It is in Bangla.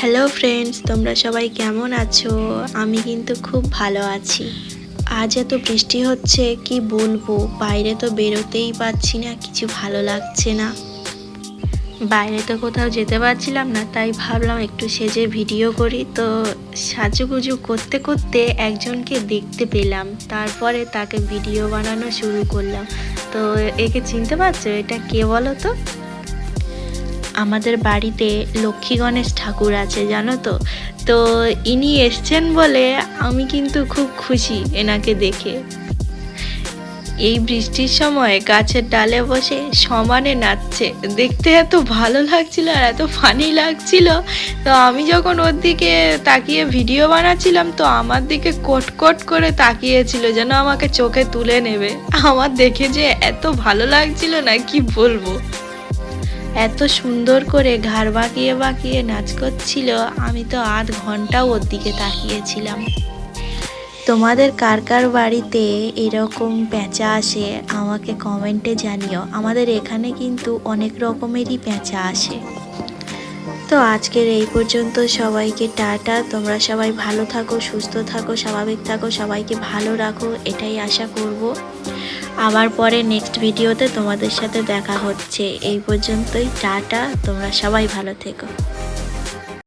হ্যালো ফ্রেন্ডস তোমরা সবাই কেমন আছো? আমি কিন্তু খুব ভালো আছি। আজ এত বৃষ্টি হচ্ছে, কি বলব? বাইরে তো বেরোতেই পারছি না, কিছু ভালো লাগছে না। বাইরে তো কোথাও যেতে পারছিলাম না, তাই ভাবলাম একটু সেজে ভিডিও করি। তো সাজুগুজু করতে করতে একজনকে দেখতে পেলাম, তারপরে তাকে ভিডিও বানানো শুরু করলাম। তো একে চিনতে পারছ? এটা কে বলো তো? আমাদের বাড়িতে লক্ষ্মী গণেশ ঠাকুর আছে, জানো তো? তো ইনি এসছেন বলে আমি কিন্তু খুব খুশি এনাকে দেখে। এই বৃষ্টির সময় গাছের ডালে বসে সমানে নাচছে। দেখতে এত ভালো লাগছিল আর এত ফানি লাগছিল। তো আমি যখন ওর দিকে তাকিয়ে ভিডিও বানাচ্ছিলাম, তো আমার দিকে কটকট করে তাকিয়েছিল যেন আমাকে চোখে তুলে নেবে। আমার দেখে যে এত ভালো লাগছিল না, কি বলব? এত সুন্দর করে ঘাড় বাঁকিয়ে বাঁকিয়ে নাচ করছিল, আমি তো আধ ঘন্টাও ওর দিকে তাকিয়েছিলাম। তোমাদের কার কার বাড়িতে এরকম প্যাঁচা আসে, আমাকে কমেন্টে জানিও। আমাদের এখানে কিন্তু অনেক রকমেরই প্যাঁচা আসে। তো আজকের এই পর্যন্ত সবাইকে টাটা। তোমরা সবাই ভালো থাকো, সুস্থ থাকো, স্বাভাবিক থাকো, সবাইকে ভালো রাখো, এটাই আশা করব। আবার পরে নেক্সট ভিডিওতে তোমাদের সাথে দেখা হচ্ছে। এই পর্যন্তই, টাটা, তোমরা সবাই ভালো থেকো।